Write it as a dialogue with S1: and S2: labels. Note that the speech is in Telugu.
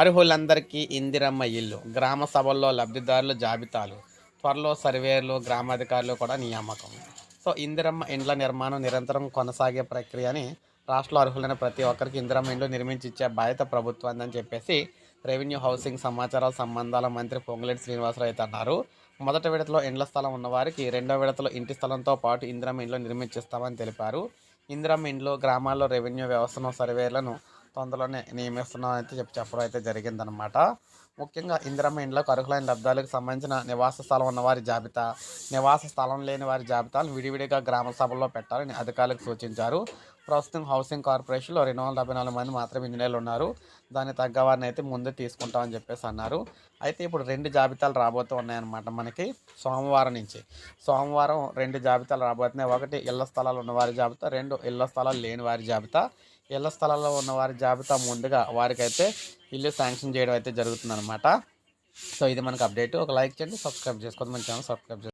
S1: అర్హులందరికీ ఇందిరమ్మ ఇల్లు గ్రామ సభల్లో లబ్ధిదారుల జాబితాలు త్వరలో సర్వేలు గ్రామాధికారులు కూడా నియామకం. సో ఇందిరమ్మ ఇండ్ల నిర్మాణం నిరంతరం కొనసాగే ప్రక్రియని రాష్ట్రంలో అర్హులైన ప్రతి ఒక్కరికి ఇందిరమ్మ ఇండ్లు నిర్మించి ఇచ్చే బాధ్యత ప్రభుత్వం అని చెప్పేసి రెవెన్యూ హౌసింగ్ సమాచార సంబంధాల మంత్రి పొంగులేటి శ్రీనివాసరావు అయితే అన్నారు. మొదటి విడతలో ఇండ్ల స్థలం ఉన్నవారికి రెండో విడతలో ఇంటి స్థలంతో పాటు ఇందిరమ్మ ఇండ్లు నిర్మించిస్తామని తెలిపారు. ఇందిరమ్మ ఇండ్లు గ్రామాల్లో రెవెన్యూ వ్యవస్థను సర్వేలను తొందరలోనే నియమిస్తున్నామని అయితే చెప్పి చెప్పడం అయితే జరిగిందనమాట ముఖ్యంగా ఇందిరమ్మ ఇండ్లకు అర్హులైన లబ్ధాలకు సంబంధించిన నివాస స్థలం ఉన్న వారి జాబితా నివాస స్థలం లేని వారి జాబితాను విడివిడిగా గ్రామ సభల్లో పెట్టాలని అధికారులకు సూచించారు. ప్రస్తుతం హౌసింగ్ కార్పొరేషన్లో రెండు వందల డెబ్బై నాలుగు మంది మాత్రమే ఇంజనీర్లు ఉన్నారు. దాన్ని తగ్గ వారిని అయితే ముందే తీసుకుంటామని చెప్పేసి అన్నారు. అయితే ఇప్పుడు రెండు జాబితాలు రాబోతూ ఉన్నాయన్నమాట మనకి సోమవారం నుంచి. సోమవారం రెండు జాబితాలు రాబోతున్నాయి. ఒకటి ఇళ్ళ స్థలాలు ఉన్న వారి జాబితా రెండు ఇళ్ళ స్థలాలు లేని వారి జాబితా. ఇళ్ళ స్థలాల్లో ఉన్న వారి జాబితా ముందుగా వారికైతే ఇల్లు శాంక్షన్ చేయడం అయితే జరుగుతుందన్నమాట. సో ఇది మనకు అప్డేట్. ఒక లైక్ చేయండి సబ్స్క్రైబ్ చేసుకోండి. మన ఛానల్ సబ్స్క్రైబ్ చేసుకోండి.